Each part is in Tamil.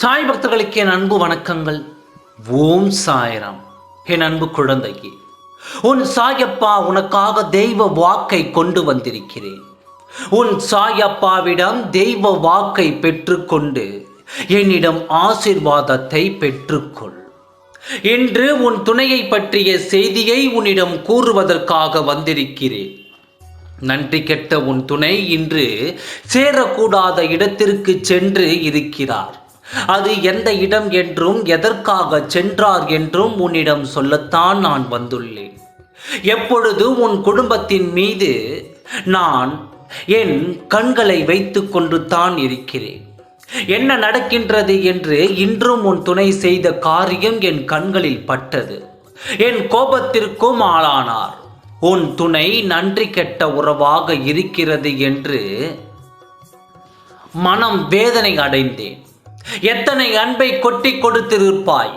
சாய் பக்தர்களுக்கு என் அன்பு வணக்கங்கள். ஓம் சாய்ராம். என் அன்பு குழந்தையே உன் சாயப்பா உனக்காக தெய்வ வாக்கை கொண்டு வந்திருக்கிறேன். உன் சாயப்பாவிடம் தெய்வ வாக்கை பெற்றுக்கொண்டு என்னிடம் ஆசிர்வாதத்தை பெற்றுக்கொள். இன்று உன் துணையை பற்றிய செய்தியை உன்னிடம் கூறுவதற்காக வந்திருக்கிறேன். நன்றி கெட்ட உன் துணை இன்று சேரக்கூடாத இடத்திற்கு சென்று இருக்கிறார். அது எந்த இடம் என்றும் எதற்காக சென்றார் என்றும் உன்னிடம் சொல்லத்தான் நான் வந்துள்ளேன். எப்பொழுது உன் குடும்பத்தின் மீது நான் என் கண்களை வைத்து கொண்டு தான் இருக்கிறேன். என்ன நடக்கின்றது என்று இன்றும் உன் துணை செய்த காரியம் என் கண்களில் பட்டது. என் கோபத்திற்கும் ஆளானார். உன் துணை நன்றி கெட்ட உறவாக இருக்கிறது என்று மனம் வேதனை அடைந்தேன். எத்தனை அன்பை கொட்டி கொடுத்திருப்பாய்?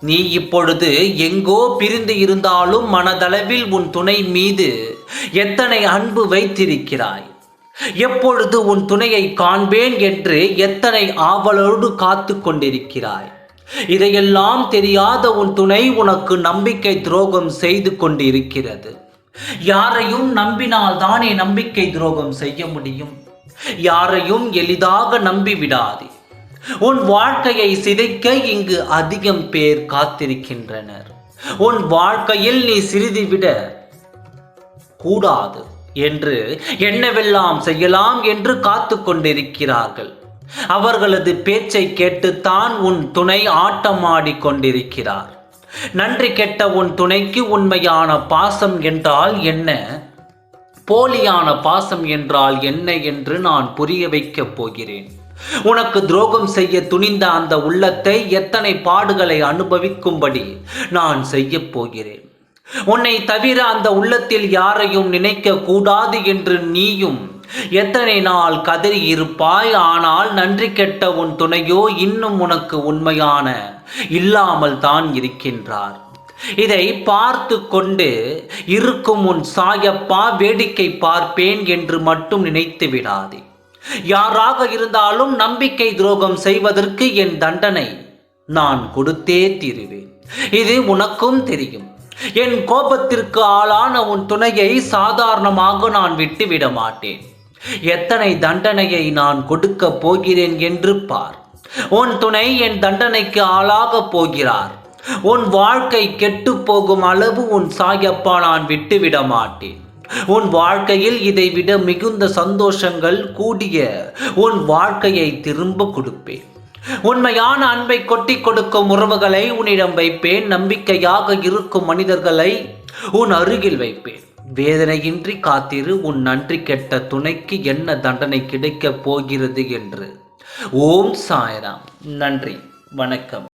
நீ இப்பொழுது எங்கோ பிரிந்து இருந்தாலும் மனதளவில் உன் துணை மீது எத்தனை அன்பு வைத்திருக்கிறாய்? எப்பொழுது உன் துணையை காண்பேன் என்று எத்தனை ஆவலோடு காத்து கொண்டிருக்கிறாய்? இதையெல்லாம் தெரியாத உன் துணை உனக்கு நம்பிக்கை துரோகம் செய்து கொண்டிருக்கிறது. யாரையும் நம்பினால் தானே நம்பிக்கை துரோகம் செய்ய முடியும்? யாரையும் எளிதாக நம்பிவிடாதே. உன் வாழ்க்கையை சிதைக்க இங்கு அதிகம் பேர் காத்திருக்கின்றனர். உன் வாழ்க்கையில் நீ சிறிது விட கூடாது என்று என்னவெல்லாம் செய்யலாம் என்று காத்து கொண்டிருக்கிறார்கள். அவர்களது பேச்சை கேட்டுத்தான் உன் துணை ஆட்டமாடி கொண்டிருக்கிறார். நன்றி கெட்ட உன் துணைக்கு உண்மையான பாசம் என்றால் என்ன? போலியான பாசம் என்றால் என்ன என்று நான் புரிய வைக்கப் போகிறேன். உனக்கு துரோகம் செய்ய துணிந்த அந்த உள்ளத்தை எத்தனை பாடுகளை அனுபவிக்கும்படி நான் செய்ய போகிறேன். உன்னை தவிர அந்த உள்ளத்தில் யாரையும் நினைக்க கூடாது என்று நீயும் எத்தனை நாள் கதறி இருப்பாய் ஆனால் நன்றி கெட்ட உன் துணையோ இன்னும் உனக்கு உண்மையான இல்லாமல் தான் இருக்கின்றார். இதை பார்த்து கொண்டு இருக்கும் உன் சாயப்பா வேடிக்கை பார்ப்பேன் என்று மட்டும் நினைத்து விடாதே. யாராக இருந்தாலும் நம்பிக்கை துரோகம் செய்வதற்கு என் தண்டனை நான் கொடுத்தே தீருவேன். இது உனக்கும் தெரியும். என் கோபத்திற்கு ஆளான உன் துணையை சாதாரணமாக நான் விட்டுவிட மாட்டேன். எத்தனை தண்டனையை நான் கொடுக்க போகிறேன் என்று பார். உன் துணை என் தண்டனைக்கு ஆளாக போகிறார். உன் வாழ்க்கை கெட்டு போகும் அளவு உன் சாயப்பா நான் விட்டுவிட மாட்டேன். உன் வாழ்க்கையில் இதைவிட மிகுந்த சந்தோஷங்கள் கூடிய உன் வாழ்க்கையை திரும்ப கொடுப்பேன். உண்மையான அன்பை கொட்டி கொடுக்கும் உறவுகளை உன்னிடம் வைப்பேன். நம்பிக்கையாக இருக்கும் மனிதர்களை உன் அருகில் வைப்பேன். வேதனையின்றி காத்திரு உன் நன்றி கெட்ட துணைக்கு என்ன தண்டனை கிடைக்கப் போகிறது என்று. ஓம் சாய்ராம். நன்றி. வணக்கம்.